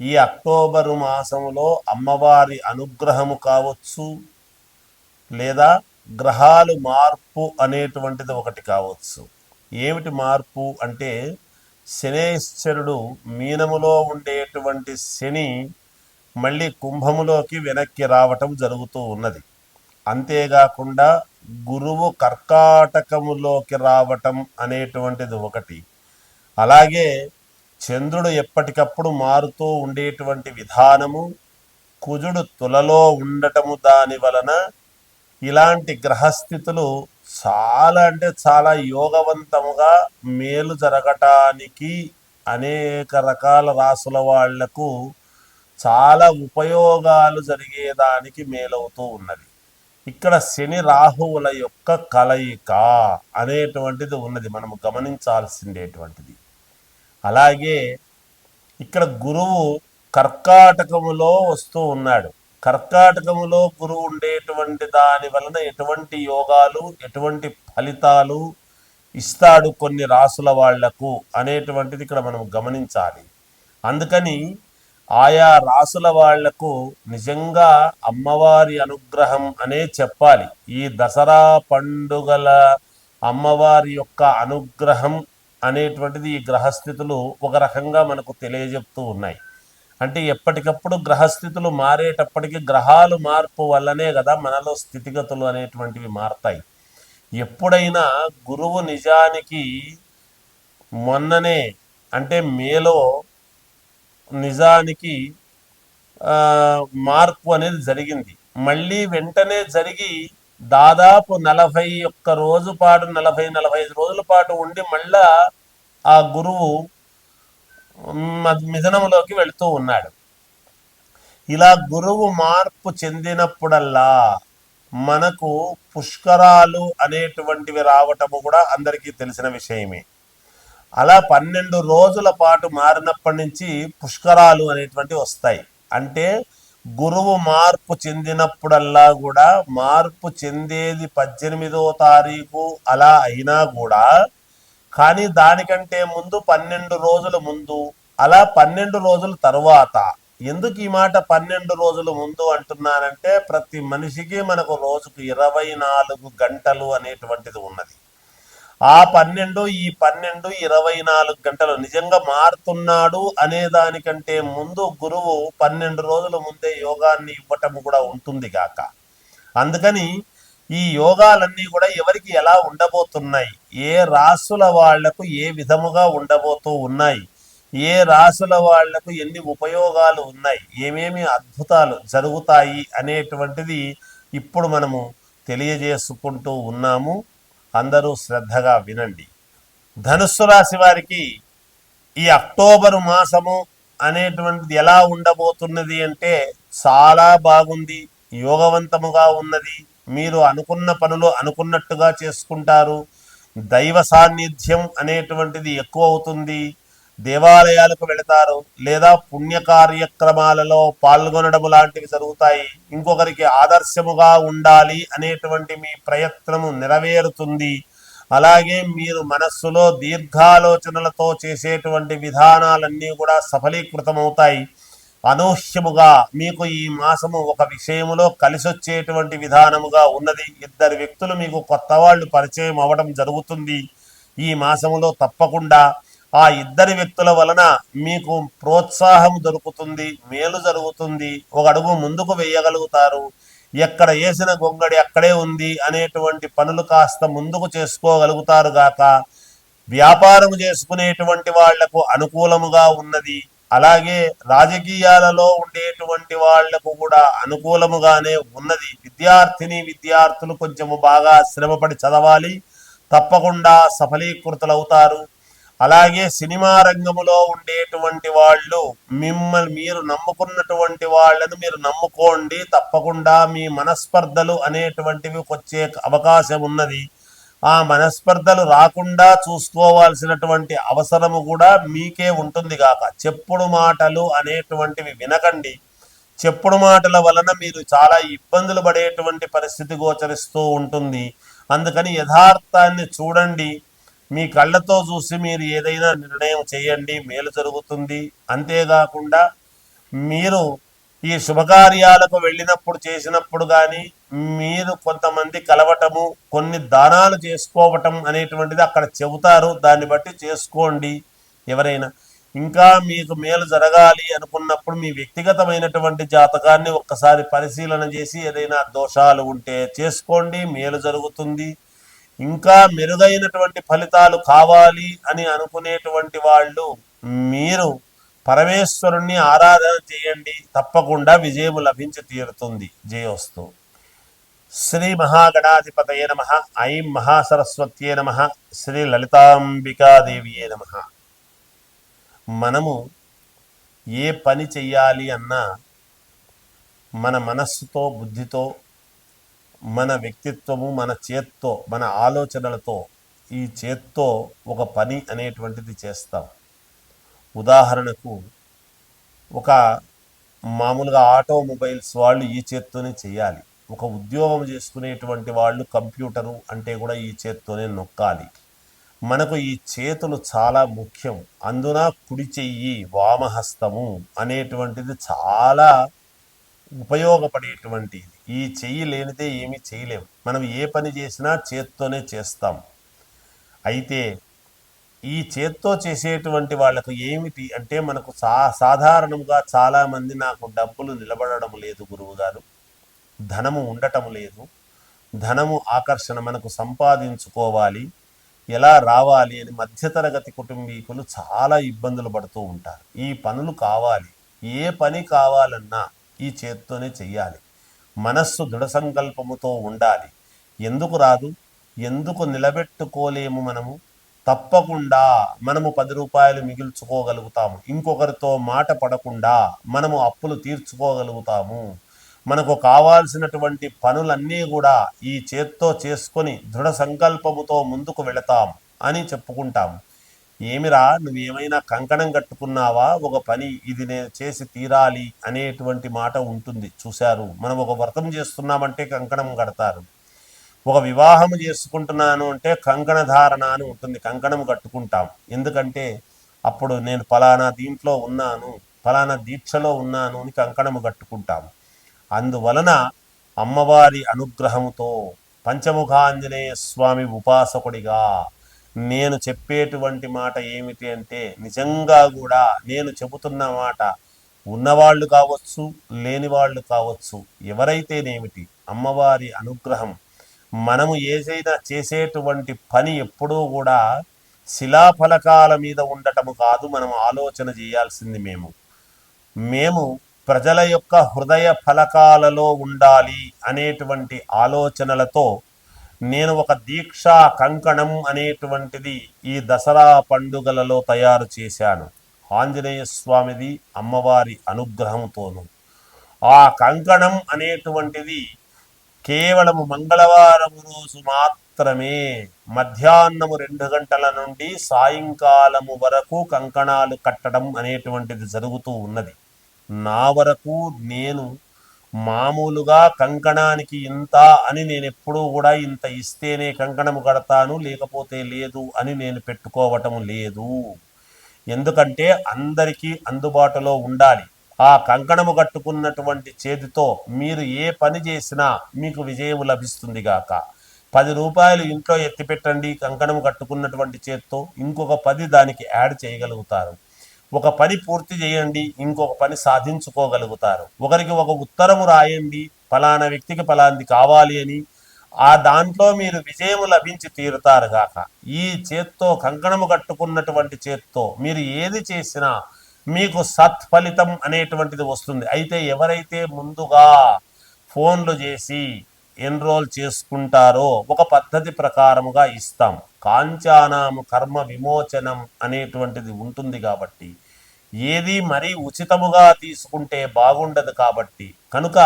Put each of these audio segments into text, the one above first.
ఈ అక్టోబరు మాసంలో అమ్మవారి అనుగ్రహము కావచ్చు లేదా గ్రహాలు మార్పు అనేటువంటిది ఒకటి కావచ్చు. ఏమిటి మార్పు అంటే శనేశ్వరుడు మీనములో ఉండేటువంటి శని మళ్ళీ కుంభములోకి వెనక్కి రావటం జరుగుతూ ఉన్నది. అంతేకాకుండా గురువు కర్కాటకములోకి రావటం అనేటువంటిది ఒకటి. అలాగే చంద్రుడు ఎప్పటికప్పుడు మారుతూ ఉండేటువంటి విధానము కుజుడు తులలో ఉండటము దాని వలన ఇలాంటి గ్రహస్థితులు చాలా అంటే చాలా యోగవంతముగా మేలు జరగటానికి అనేక రకాల రాసుల వాళ్ళకు చాలా ఉపయోగాలు జరిగేదానికి మేలవుతూ ఉన్నది. ఇక్కడ శని రాహువుల యొక్క కలయిక అనేటువంటిది ఉన్నది. మనము గమనించాల్సిందేటువంటిది అలాగే ఇక్కడ గురువు కర్కాటకములో వస్తూ ఉన్నాడు. కర్కాటకములో గురువు ఉండేటువంటి దాని వలన ఎటువంటి యోగాలు ఎటువంటి ఫలితాలు ఇస్తాడు కొన్ని రాసుల వాళ్ళకు అనేటువంటిది ఇక్కడ మనం గమనించాలి. అందుకని ఆయా రాసుల వాళ్ళకు నిజంగా అమ్మవారి అనుగ్రహం అనే చెప్పాలి. ఈ దసరా పండుగల అమ్మవారి యొక్క అనుగ్రహం అనేటువంటిది ఈ గ్రహస్థితులు ఒక రకంగా మనకు తెలియజెప్తూ ఉన్నాయి. అంటే ఎప్పటికప్పుడు గ్రహస్థితులు మారేటప్పటికి గ్రహాలు మార్పు వల్లనే కదా మనలో స్థితిగతులు అనేటువంటివి మారతాయి. ఎప్పుడైనా గురువు నిజానికి మొన్ననే అంటే మేలో నిజానికి మార్పు అనేది జరిగింది. మళ్ళీ వెంటనే జరిగి దాదాపు నలభై ఒక్క రోజు పాటు నలభై నలభై ఐదు రోజుల పాటు ఉండి మళ్ళా ఆ గురువు మిథనంలోకి వెళుతూ ఉన్నాడు. ఇలా గురువు మార్పు చెందినప్పుడల్లా మనకు పుష్కరాలు అనేటువంటివి రావటము కూడా అందరికీ తెలిసిన విషయమే. అలా పన్నెండు రోజుల పాటు మారినప్పటి నుంచి పుష్కరాలు అనేటువంటివి వస్తాయి. అంటే గురువు మార్పు చెందినప్పుడల్లా కూడా మార్పు చెందేది పద్దెనిమిదో తారీఖు అలా అయినా కూడా కానీ దానికంటే ముందు పన్నెండు రోజుల ముందు అలా పన్నెండు రోజుల తరువాత ఎందుకు ఈ మాట పన్నెండు రోజుల ముందు అంటున్నానంటే ప్రతి మనిషికి మనకు రోజుకు ఇరవై నాలుగు గంటలు అనేటువంటిది ఉన్నది. ఆ పన్నెండు ఈ పన్నెండు ఇరవై నాలుగు గంటలు నిజంగా మారుతున్నాడు అనే దానికంటే ముందు గురువు పన్నెండు రోజుల ముందే యోగాన్ని ఇవ్వటం కూడా ఉంటుంది గాక. అందుకని ఈ యోగాలన్నీ కూడా ఎవరికి ఎలా ఉండబోతున్నాయి? ఏ రాసుల వాళ్ళకు ఏ విధముగా ఉండబోతూ ఉన్నాయి? ఏ రాసుల వాళ్ళకు ఎన్ని ఉపయోగాలు ఉన్నాయి? ఏమేమి అద్భుతాలు జరుగుతాయి అనేటువంటిది ఇప్పుడు మనము తెలియజేసుకుంటూ ఉన్నాము. అందరూ శ్రద్ధగా వినండి. ధనుస్సు రాశి వారికి ఈ అక్టోబరు మాసము అనేటువంటిది ఎలా ఉండబోతున్నది అంటే చాలా బాగుంది యోగవంతముగా ఉన్నది. మీరు అనుకున్న పనులు అనుకున్నట్టుగా చేసుకుంటారు. దైవ సాన్నిధ్యం అనేటువంటిది ఎక్కువ అవుతుంది. దేవాలయాలకు వెళతారు లేదా పుణ్య కార్యక్రమాలలో పాల్గొనడం లాంటివి జరుగుతాయి. ఇంకొకరికి ఆదర్శముగా ఉండాలి అనేటువంటి మీ ప్రయత్నము నెరవేరుతుంది. అలాగే మీరు మనస్సులో దీర్ఘాలోచనలతో చేసేటువంటి విధానాలన్నీ కూడా సఫలీకృతమవుతాయి. అనూహ్యముగా మీకు ఈ మాసము ఒక విషయములో కలిసొచ్చేటువంటి విధానముగా ఉన్నది. ఇద్దరు వ్యక్తులు మీకు కొత్త వాళ్ళు పరిచయం అవ్వడం జరుగుతుంది. ఈ మాసములో తప్పకుండా ఆ ఇద్దరి వ్యక్తుల వలన మీకు ప్రోత్సాహం దొరుకుతుంది మేలు జరుగుతుంది. ఒక అడుగు ముందుకు వేయగలుగుతారు. ఎక్కడ వేసిన గొంగడి అక్కడే ఉంది అనేటువంటి పనులు కాస్త ముందుకు చేసుకోగలుగుతారు గాక. వ్యాపారం చేసుకునేటువంటి వాళ్ళకు అనుకూలముగా ఉన్నది. అలాగే రాజకీయాలలో ఉండేటువంటి వాళ్ళకు కూడా అనుకూలముగానే ఉన్నది. విద్యార్థిని విద్యార్థులు కొంచెము బాగా శ్రమపడి చదవాలి. తప్పకుండా సఫలీకృతులవుతారు. అలాగే సినిమా రంగములో ఉండేటువంటి వాళ్ళు మిమ్మల్ని మీరు నమ్ముకున్నటువంటి వాళ్ళను మీరు నమ్ముకోండి. తప్పకుండా మీ మనస్పర్ధలు అనేటువంటివి వచ్చే అవకాశం ఉన్నది. ఆ మనస్పర్ధలు రాకుండా చూసుకోవాల్సినటువంటి అవసరము కూడా మీకే ఉంటుంది కాక చెప్పుడు మాటలు అనేటువంటివి వినకండి. చెప్పుడు మాటల వలన మీరు చాలా ఇబ్బందులు పడేటువంటి పరిస్థితి గోచరిస్తూ ఉంటుంది. అందుకని యథార్థాన్ని చూడండి. మీ కళ్ళతో చూసి మీరు ఏదైనా నిర్ణయం చేయండి మేలు జరుగుతుంది. అంతేకాకుండా మీరు ఈ శుభకార్యాలకు వెళ్ళినప్పుడు చేసినప్పుడు కానీ మీరు కొంతమంది కలవటము కొన్ని దానాలు చేసుకోవటం అనేటువంటిది అక్కడ చెబుతారు. దాన్ని బట్టి చేసుకోండి ఎవరైనా. ఇంకా మీకు మేలు జరగాలి అనుకున్నప్పుడు మీ వ్యక్తిగతమైనటువంటి జాతకాన్ని ఒక్కసారి పరిశీలన చేసి ఏదైనా దోషాలు ఉంటే చేసుకోండి మేలు జరుగుతుంది. ఇంకా మెరుగైనటువంటి ఫలితాలు కావాలి అని అనుకునేటువంటి వాళ్ళు మీరు పరమేశ్వరుణ్ణి ఆరాధన చేయండి తప్పకుండా విజయము లభించి తీరుతుంది. జయోస్తు. శ్రీ మహాగణాధిపతయ నమ. ఐం మహాసరస్వత్యే నమ. శ్రీ లలితాంబికాదేవియే నమ. మనము ఏ పని చెయ్యాలి అన్నా మన మనస్సుతో బుద్ధితో మన వ్యక్తిత్వము మన చేత్తో మన ఆలోచనలతో ఈ చేత్తో ఒక పని అనేటువంటిది చేస్తాం. ఉదాహరణకు ఒక మామూలుగా ఆటోమొబైల్స్ వాళ్ళు ఈ చేత్తోనే చేయాలి. ఒక ఉద్యోగం చేసుకునేటువంటి వాళ్ళు కంప్యూటరు అంటే కూడా ఈ చేత్తోనే నొక్కాలి. మనకు ఈ చేతులు చాలా ముఖ్యం. అందున కుడి చెయ్యి వామహస్తము అనేటువంటిది చాలా ఉపయోగపడేటువంటిది. ఈ చెయ్యి లేనిదే ఏమీ చేయలేము. మనం ఏ పని చేసినా చేత్తోనే చేస్తాం. అయితే ఈ చేత్తో చేసేటువంటి వాళ్ళకు ఏమిటి అంటే మనకు సా సాధారణంగా చాలామంది నాకు డబ్బులు నిలబడడం లేదు గురువుగారు ధనము ఉండటం లేదు. ధనము ఆకర్షణ మనకు సంపాదించుకోవాలి. ఎలా రావాలి అని మధ్యతరగతి కుటుంబీకులు చాలా ఇబ్బందులు పడుతూ ఉంటారు. ఈ పనులు కావాలి. ఏ పని కావాలన్నా ఈ చేత్తోనే చెయ్యాలి. మనస్సు దృఢ సంకల్పముతో ఉండాలి. ఎందుకు రాదు? ఎందుకు నిలబెట్టుకోలేము మనము? తప్పకుండా మనము పది రూపాయలు మిగిల్చుకోగలుగుతాము. ఇంకొకరితో మాట పడకుండా మనము అప్పులు తీర్చుకోగలుగుతాము. మనకు కావాల్సినటువంటి పనులన్నీ కూడా ఈ చేత్తో చేసుకొని దృఢ సంకల్పముతో ముందుకు వెళతాం అని చెప్పుకుంటాము. ఏమిరా నువ్వేమైనా కంకణం కట్టుకున్నావా? ఒక పని ఇది నేను చేసి తీరాలి అనేటువంటి మాట ఉంటుంది. చూశారు. మనం ఒక వ్రతం చేస్తున్నామంటే కంకణం కడతారు. ఒక వివాహం చేసుకుంటున్నాను అంటే కంకణ ధారణ అని ఉంటుంది. కంకణం కట్టుకుంటాం. ఎందుకంటే అప్పుడు నేను ఫలానా దీంట్లో ఉన్నాను ఫలానా దీక్షలో ఉన్నాను అని కంకణము కట్టుకుంటాం. అందువలన అమ్మవారి అనుగ్రహముతో పంచముఖాంజనేయ స్వామి ఉపాసకుడిగా నేను చెప్పేటువంటి మాట ఏమిటి అంటే నిజంగా కూడా నేను చెబుతున్న మాట ఉన్నవాళ్ళు కావచ్చు లేని వాళ్ళు కావచ్చు ఎవరైతేనేమిటి అమ్మవారి అనుగ్రహం మనము ఏదైనా చేసేటువంటి పని ఎప్పుడూ కూడా శిలాఫలకాల మీద ఉండటము కాదు మనం ఆలోచన చేయాల్సింది మేము. మేము ప్రజల యొక్క హృదయ ఫలకాలలో ఉండాలి అనేటువంటి ఆలోచనలతో నేను ఒక దీక్షా కంకణం అనేటువంటిది ఈ దసరా పండుగలలో తయారు చేశాను. ఆంజనేయ స్వామిది అమ్మవారి అనుగ్రహంతోను. ఆ కంకణం అనేటువంటిది కేవలము మంగళవారం రోజు మాత్రమే మధ్యాహ్నము రెండు గంటల నుండి సాయంకాలము వరకు కంకణాలు కట్టడం అనేటువంటిది జరుగుతూ ఉన్నది. నా వరకు నేను మామూలుగా కంకణానికి ఇంత అని నేను ఎప్పుడూ కూడా ఇంత ఇస్తేనే కంకణము కడతాను లేకపోతే లేదు అని నేను పెట్టుకోవటం లేదు. ఎందుకంటే అందరికీ అందుబాటులో ఉండాలి. ఆ కంకణము కట్టుకున్నటువంటి చేతితో మీరు ఏ పని చేసినా మీకు విజయం లభిస్తుంది గాక. పది రూపాయలు ఇంట్లో ఎత్తిపెట్టండి కంకణము కట్టుకున్నటువంటి చేత్తో ఇంకొక పది దానికి యాడ్ చేయగలుగుతారు. ఒక పని పూర్తి చేయండి ఇంకొక పని సాధించుకోగలుగుతారు. ఒకరికి ఒక ఉత్తరము రాయండి ఫలానా వ్యక్తికి ఫలాంది కావాలి అని ఆ దాంట్లో మీరు విజయము లభించి తీరుతారు గాక. ఈ చేత్తో కంకణము కట్టుకున్నటువంటి చేత్తో మీరు ఏది చేసినా మీకు సత్ఫలితం అనేటువంటిది వస్తుంది. అయితే ఎవరైతే ముందుగా ఫోన్లు చేసి ఎన్రోల్ చేసుకుంటారో ఒక పద్ధతి ప్రకారముగా ఇస్తాం. కాంచానాము కర్మ విమోచనం అనేటువంటిది ఉంటుంది కాబట్టి ఏది మరీ ఉచితముగా తీసుకుంటే బాగుండదు కాబట్టి కనుక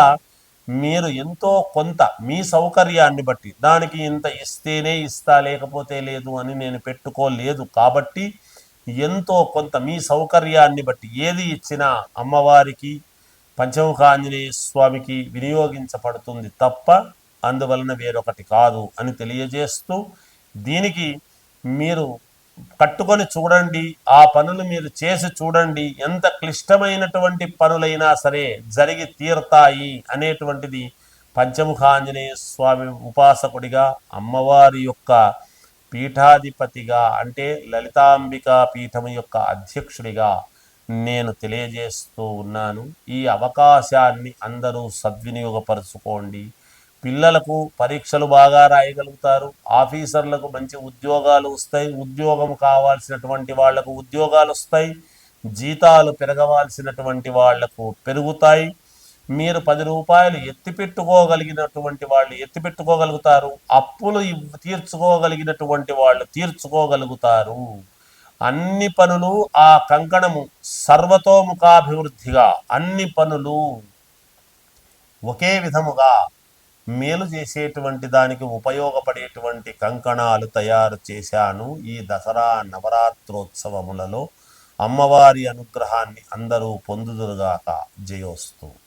మీరు ఎంతో కొంత మీ సౌకర్యాన్ని బట్టి దానికి ఇంత ఇస్తేనే ఇస్తా లేకపోతే లేదు అని నేను పెట్టుకోలేదు కాబట్టి ఎంతో కొంత మీ సౌకర్యాన్ని బట్టి ఏది ఇచ్చినా అమ్మవారికి పంచముఖాంజనేయ స్వామికి వినియోగించబడుతుంది తప్ప అందువలన వేరొకటి కాదు అని తెలియజేస్తూ దీనికి మీరు కట్టుకొని చూడండి ఆ పనులు మీరు చేసి చూడండి ఎంత క్లిష్టమైనటువంటి పనులైనా సరే జరిగి తీరతాయి అనేటువంటిది పంచముఖ ఆంజనేయ స్వామి ఉపాసకుడిగా అమ్మవారి యొక్క పీఠాధిపతిగా అంటే లలితాంబికా పీఠం యొక్క అధ్యక్షుడిగా నేను తెలియజేస్తూ ఉన్నాను. ఈ అవకాశాన్ని అందరూ సద్వినియోగపరచుకోండి. పిల్లలకు పరీక్షలు బాగా రాయగలుగుతారు ఆఫీసర్లకు మంచి ఉద్యోగాలు వస్తాయి ఉద్యోగం కావాల్సినటువంటి వాళ్ళకు ఉద్యోగాలు వస్తాయి జీతాలు పెరగవలసినటువంటి వాళ్ళకు పెరుగుతాయి. మీరు పది రూపాయలు ఎత్తిపెట్టుకోగలిగినటువంటి వాళ్ళు ఎత్తిపెట్టుకోగలుగుతారు అప్పులు తీర్చుకోగలిగినటువంటి వాళ్ళు తీర్చుకోగలుగుతారు. అన్ని పనులు ఆ కంకణము సర్వతోముఖాభివృద్ధిగా అన్ని పనులు ఒకే విధముగా మేలు చేసేటువంటి దానికి ఉపయోగపడేటువంటి కంకణాలు తయారు చేశాను ఈ దసరా నవరాత్రోత్సవములలో. అమ్మవారి అనుగ్రహాన్ని అందరూ పొందుదురుగాక. జయోస్తు.